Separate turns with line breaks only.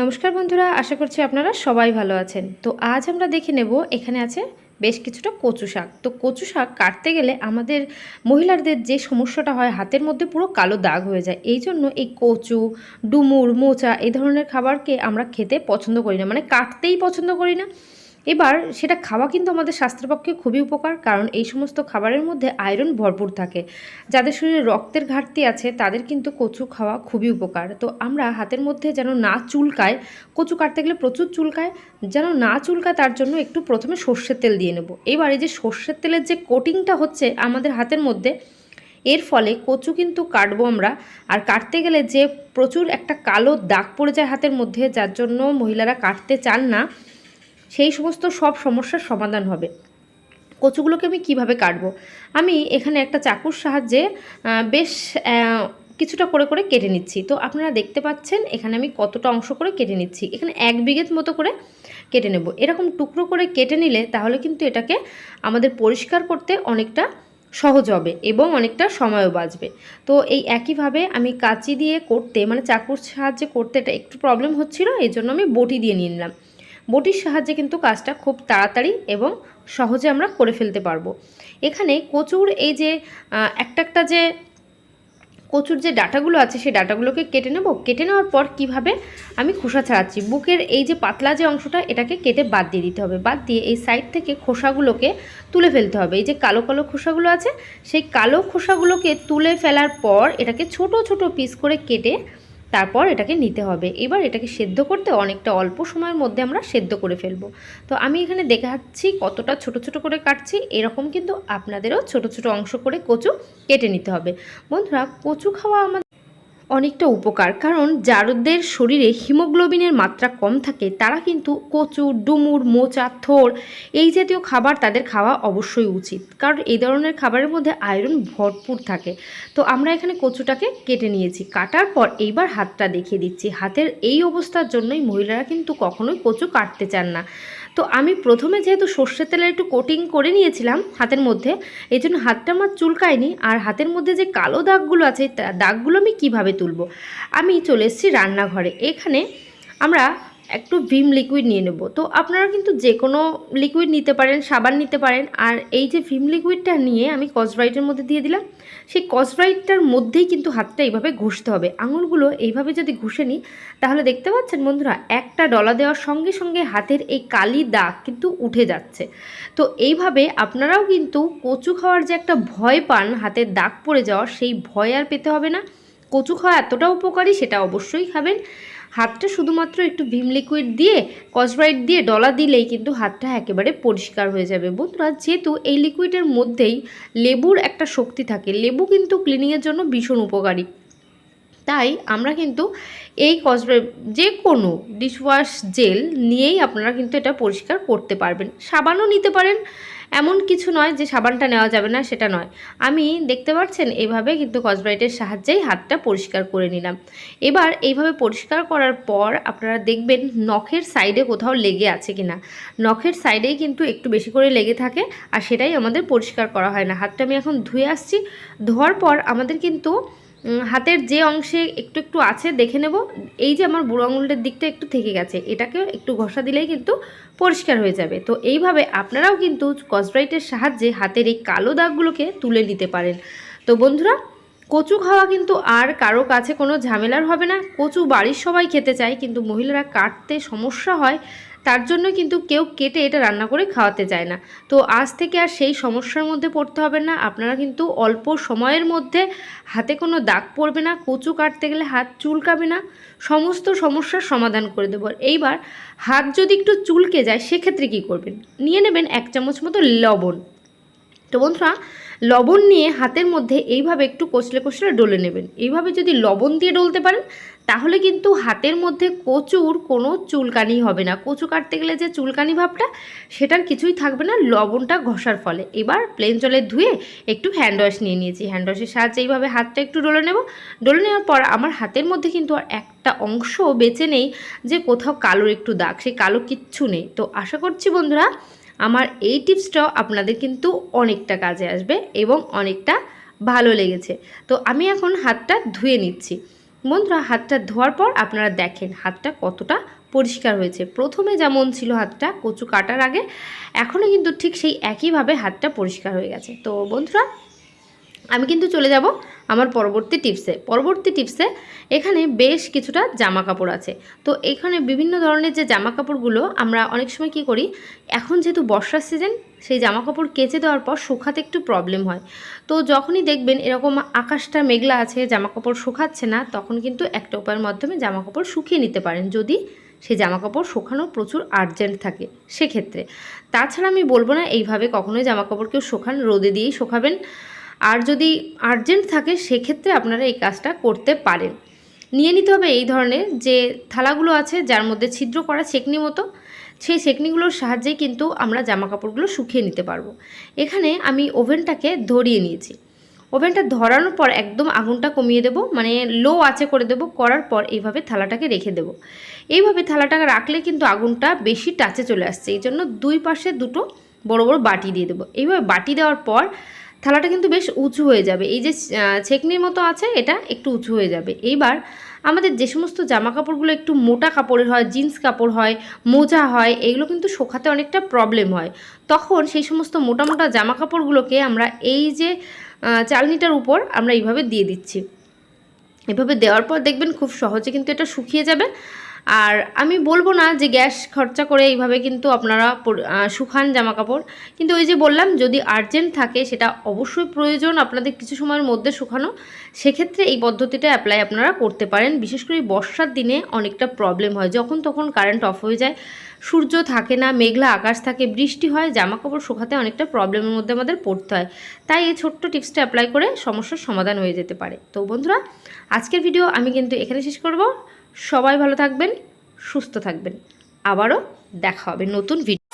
নমস্কার বন্ধুরা, আশা করছি আপনারা সবাই ভালো আছেন। তো আজ আমরা দেখে নেব, এখানে আছে বেশ কিছুটা কচু শাক। তো কচু শাক কাটতে গেলে আমাদের মহিলাদের যে সমস্যাটা হয়, হাতের মধ্যে পুরো কালো দাগ হয়ে যায়। এই জন্য এই কচু, ডুমুর, মোচা এই ধরনের খাবারকে আমরা খেতে পছন্দ করি না। মানে কাটতেই পছন্দ করি না। এবার সেটা খাওয়া কিন্তু আমাদের স্বাস্থ্যের পক্ষে খুবই উপকার, কারণ এই সমস্ত খাবারের মধ্যে আয়রন ভরপুর থাকে। যাদের শরীরে রক্তের ঘাটতি আছে, তাদের কিন্তু কচু খাওয়া খুবই উপকার। তো আমরা হাতের মধ্যে যেন না চুলকায়, কচু কাটতে গেলে প্রচুর চুলকায়, যেন না চুলকায় তার জন্য একটু প্রথমে সর্ষের তেল দিয়ে নেব। এবার এই যে সর্ষের তেলের যে কোটিংটা হচ্ছে আমাদের হাতের মধ্যে, এর ফলে কচু কিন্তু কাটবো আমরা। আর কাটতে গেলে যে প্রচুর একটা কালো দাগ পড়ে যায় হাতের মধ্যে, যার জন্য মহিলারা কাটতে চান না সেই সমস্ত সব সমস্যার সমাধান হবে। কচুগুলোকে আমি কীভাবে কাটবো? আমি এখানে একটা চাকুর সাহায্যে বেশ কিছুটা করে করে কেটে নিচ্ছি। তো আপনারা দেখতে পাচ্ছেন, এখানে আমি কতটা অংশ করে কেটে নিচ্ছি। এখানে এক বিঘেত মতো করে কেটে নেব। এরকম টুকরো করে কেটে নিলে তাহলে কিন্তু এটাকে আমাদের পরিষ্কার করতে অনেকটা সহজ হবে এবং অনেকটা সময়ও বাঁচবে। তো এই একইভাবে আমি কাঁচি দিয়ে করতে মানে চাকুর সাহায্যে করতে এটা একটু প্রবলেম হচ্ছিল এই জন্য আমি বটি দিয়ে নিয়ে নিলাম। বটির সাহায্যে কিন্তু কাজটা খুব তাড়াতাড়ি এবং সহজে আমরা করে ফেলতে পারব। এখানে কচুর এই যে একটা একটা যে কচুর যে ডাটাগুলো আছে, সেই ডাটাগুলোকে কেটে নেব। কেটে নেওয়ার পর কীভাবে আমি খোসা ছাড়াচ্ছি? বুকের এই যে পাতলা যে অংশটা, এটাকে কেটে বাদ দিয়ে দিতে হবে। বাদ দিয়ে এই সাইড থেকে খোসাগুলোকে তুলে ফেলতে হবে। এই যে কালো কালো খোসাগুলো আছে, সেই কালো খোসাগুলোকে তুলে ফেলার পর এটাকে ছোট ছোট পিস করে কেটে তারপর এটাকে নিতে হবে। এবার এটাকে সেদ্ধ করতে অনেকটা অল্প সময়ের মধ্যে আমরা সেদ্ধ করে ফেলব। তো আমি এখানে দেখাচ্ছি কতটা ছোট ছোট করে কাটছি। এরকম কিন্তু আপনাদেরও ছোট ছোট অংশ করে কচু কেটে নিতে হবে। বন্ধুরা, কচু খাওয়া আমাদের অনেকটা উপকার, কারণ যাদের শরীরে হিমোগ্লোবিনের মাত্রা কম থাকে, তারা কিন্তু কচু ডুমুর, মোচা, থোর এই জাতীয় খাবার তাদের খাওয়া অবশ্যই উচিত। কারণ এই ধরনের খাবারের মধ্যে আয়রন ভরপুর থাকে। তো আমরা এখানে কচুটাকে কেটে নিয়েছি। কাটার পর এইবার হাতটা দেখিয়ে দিচ্ছি। হাতের এই অবস্থার জন্যই মহিলারা কিন্তু কখনোই কচু কাটতে চান না। তো আমি প্রথমে যেহেতু সর্ষের তেলে একটু কোটিং করে নিয়েছিলাম হাতের মধ্যে, এই জন্য হাতটা আমার চুলকায়নি আর হাতের মধ্যে যে কালো দাগগুলো আছে দাগগুলো আমি কীভাবে তুলব? আমি চলে এসেছি রান্নাঘরে। এখানে আমরা একটু ভিম লিকুইড নিয়ে নেব। তো আপনারা কিন্তু যে কোনো লিকুইড নিতে পারেন, সাবান নিতে পারেন। আর এই যে ভিম লিকুইডটা নিয়ে আমি কসব্রাইটের মধ্যে দিয়ে দিলাম, সেই কসব্রাইটটার মধ্যেই কিন্তু হাতটা এইভাবে ঘষতে হবে। আঙুলগুলো এইভাবে যদি ঘষে নিই, তাহলে দেখতে পাচ্ছেন বন্ধুরা, একটা ডলা দেওয়ার সঙ্গে সঙ্গে হাতের এই কালি দাগ কিন্তু উঠে যাচ্ছে। তো এইভাবে আপনারাও কিন্তু কচু খাওয়ার যে একটা ভয় পান, হাতের দাগ পড়ে যাওয়ার, সেই ভয় আর পেতে হবে না। কচু খাওয়া এতটা উপকারী, সেটা অবশ্যই খাবেন। হাতটা শুধুমাত্র একটু ভিম লিকুইড দিয়ে কসব্রাইট দিয়ে ডলা দিলেই কিন্তু হাতটা একেবারে পরিষ্কার হয়ে যাবে। বন্ধুরা, যেহেতু এই লিকুইডের মধ্যেই লেবুর একটা শক্তি থাকে, লেবু কিন্তু ক্লিনিংয়ের জন্য ভীষণ উপকারী। তাই আমরা কিন্তু এই কসব্রাইট যে কোনো ডিশওয়াশ জেল নিয়েই আপনারা কিন্তু এটা পরিষ্কার করতে পারবেন। সাবানও নিতে পারেন, এমন কিছু নয় যে সাবানটা নেওয়া যাবে না, সেটা নয়। আমি দেখতে পাচ্ছেন এইভাবে কিন্তু কসব্রাইটের সাহায্যেই হাতটা পরিষ্কার করে নিলাম। এবার এইভাবে পরিষ্কার করার পর আপনারা দেখবেন নখের সাইডে কোথাও লেগে আছে কিনা। নখের সাইডেই কিন্তু একটু বেশি করে লেগে থাকে আর সেটাই আমাদের পরিষ্কার করা হয় না। হাতটা আমি এখন ধুয়ে আসছি। ধোয়ার পর আমাদের কিন্তু হাতের যে অংশে একটু একটু আছে, দেখে নেব। এই যে আমার বুড়ো আঙুলের দিকটা একটু থেকে গেছে এটাকেও একটু ঘষা দিলেই কিন্তু পরিষ্কার হয়ে যাবে। তো এইভাবে আপনারাও কিন্তু কসব্রাইটের সাহায্যে হাতের এই কালো দাগগুলোকে তুলে নিতে পারেন। তো বন্ধুরা কচু খাওয়া কিন্তু আর কারও কাছে কোনো ঝামেলার হবে না। কচু বাড়ির সবাই খেতে চায়, কিন্তু মহিলারা কাটতে সমস্যা হয়, তার জন্য কিন্তু কেউ কেটে এটা রান্না করে খাওয়াতে চায় না। তো আজ থেকে আর সেই সমস্যার মধ্যে পড়তে হবে না। আপনারা কিন্তু অল্প সময়ের মধ্যে হাতে কোনো দাগ পড়বে না, কচু কাটতে গেলে হাত চুলকাবে না। সমস্ত সমস্যার সমাধান করে দেবো। এইবার হাত যদি একটু চুলকে যায়, সেক্ষেত্রে কী করবেন? নিয়ে নেবেন এক চামচ মতো লবণ। তো বন্ধুরা লবণ নিয়ে হাতের মধ্যে এইভাবে একটু কষলে কষলে ডলে নেবেন। এইভাবে যদি লবণ দিয়ে ডলতে পারেন, তাহলে কিন্তু হাতের মধ্যে কচুর কোনো চুলকানি হবে না। কচু কাটতে গেলে যে চুলকানি ভাবটা, সেটার কিছুই থাকবে না, লবণটা ঘষার ফলে। এবার প্লেন জলে ধুয়ে একটু হ্যান্ড ওয়াশ নিয়ে নিয়েছি। হ্যান্ড ওয়াশের সাহায্যে এইভাবে হাতটা একটু ডলে নেব। ডলে নেওয়ার পর আমার হাতের মধ্যে কিন্তু আর একটা অংশ বেঁচে নেই, যে কোথাও কালো একটু দাগ। সেই কালো কিচ্ছু নেই। তো আশা করছি বন্ধুরা আমার এই টিপসটাও আপনাদের কিন্তু অনেকটা কাজে আসবে এবং অনেকটা ভালো লেগেছে। তো আমি এখন হাতটা ধুয়ে নিচ্ছি। বন্ধুরা, হাতটা ধোয়ার পর আপনারা দেখেন হাতটা কতটা পরিষ্কার হয়েছে। প্রথমে যেমন ছিল হাতটা কচু কাটার আগে এখনও কিন্তু ঠিক সেই একইভাবে হাতটা পরিষ্কার হয়ে গেছে। তো বন্ধুরা, আমি কিন্তু চলে যাব আমার পরবর্তী টিপসে। পরবর্তী টিপসে এখানে বেশ কিছুটা জামা কাপড় আছে। তো এখানে বিভিন্ন ধরনের যে জামা কাপড়গুলো আমরা অনেক সময় কি করি, এখন যেহেতু বর্ষার সিজন সেই জামা কাপড় কেচে দেওয়ার পর শুকাতে একটু প্রবলেম হয়। তো যখনই দেখবেন এরকম আকাশটা মেঘলা আছে জামা কাপড় শুকাচ্ছে না, তখন কিন্তু একটা উপায়ের মাধ্যমে জামা কাপড় শুকিয়ে নিতে পারেন যদি সেই জামা কাপড় শুকানো প্রচুর আর্জেন্ট থাকে সেক্ষেত্রে। তাছাড়া আমি বলব না এইভাবে কখনোই জামা কাপড় কেউ শোকান, রোদে দিয়েই শোকাবেন। আর যদি আর্জেন্ট থাকে, সেক্ষেত্রে আপনারা এই কাজটা করতে পারেন। নিয়ে নিতে হবে এই ধরনের যে থালাগুলো আছে, যার মধ্যে ছিদ্র করা চেকনি মতো, সেই চেকনিগুলোর সাহায্যে কিন্তু আমরা জামা কাপড়গুলো শুকিয়ে নিতে পারব। এখানে আমি ওভেনটাকে ধরিয়ে নিয়েছি। ওভেনটা ধরানোর পর একদম আগুনটা কমিয়ে দেব মানে লো আঁচে করে দেব, করার পর এইভাবে থালাটাকে রেখে দেব। এইভাবে থালাটাকে রাখলে কিন্তু আগুনটা বেশি টাচে চলে আসছে। এই জন্য দুই পাশে দুটো বড় বড় বাটি দিয়ে দেবো। এইভাবে বাটি দেওয়ার পর থালাটা কিন্তু বেশ উঁচু হয়ে যাবে। এই যে ছেকনির মতো আছে, এটা একটু উঁচু হয়ে যাবে। এইবার আমাদের যে সমস্ত জামা কাপড়গুলো একটু মোটা কাপড়ের হয়, জিন্স কাপড় হয়, মোজা হয়, এগুলো কিন্তু শোকাতে অনেকটা প্রবলেম হয়। তখন সেই সমস্ত মোটা মোটা জামা কাপড়গুলোকে আমরা এই যে চালনিটার উপর আমরা এইভাবে দিয়ে দিচ্ছি। এভাবে দেওয়ার পর দেখবেন খুব সহজে কিন্তু এটা শুকিয়ে যাবে। আর আমি বলব না যে গ্যাস খরচা করে এইভাবে কিন্তু আপনারা শুকান জামা কাপড় কিন্তু ওই যে বললাম, যদি আর্জেন্ট থাকে, সেটা অবশ্যই প্রয়োজন আপনাদের কিছু সময়ের মধ্যে শুকানো। সেক্ষেত্রে এই পদ্ধতিটা অ্যাপ্লাই আপনারা করতে পারেন। বিশেষ করে বর্ষার দিনে অনেকটা প্রবলেম হয়। যখন তখন কারেন্ট অফ হয়ে যায়, সূর্য থাকে না, মেঘলা আকাশ থাকে, বৃষ্টি হয় জামা কাপড় শুকাতে অনেকটা প্রবলেমের মধ্যে আমাদের পড়তে হয়। তাই এই ছোট্ট টিপসটা অ্যাপ্লাই করে সমস্যার সমাধান হয়ে যেতে পারে। তো বন্ধুরা আজকের ভিডিও আমি কিন্তু এখানে শেষ করব। সবাই ভালো থাকবেন, সুস্থ থাকবেন। আবারও দেখা হবে নতুন ভিডিও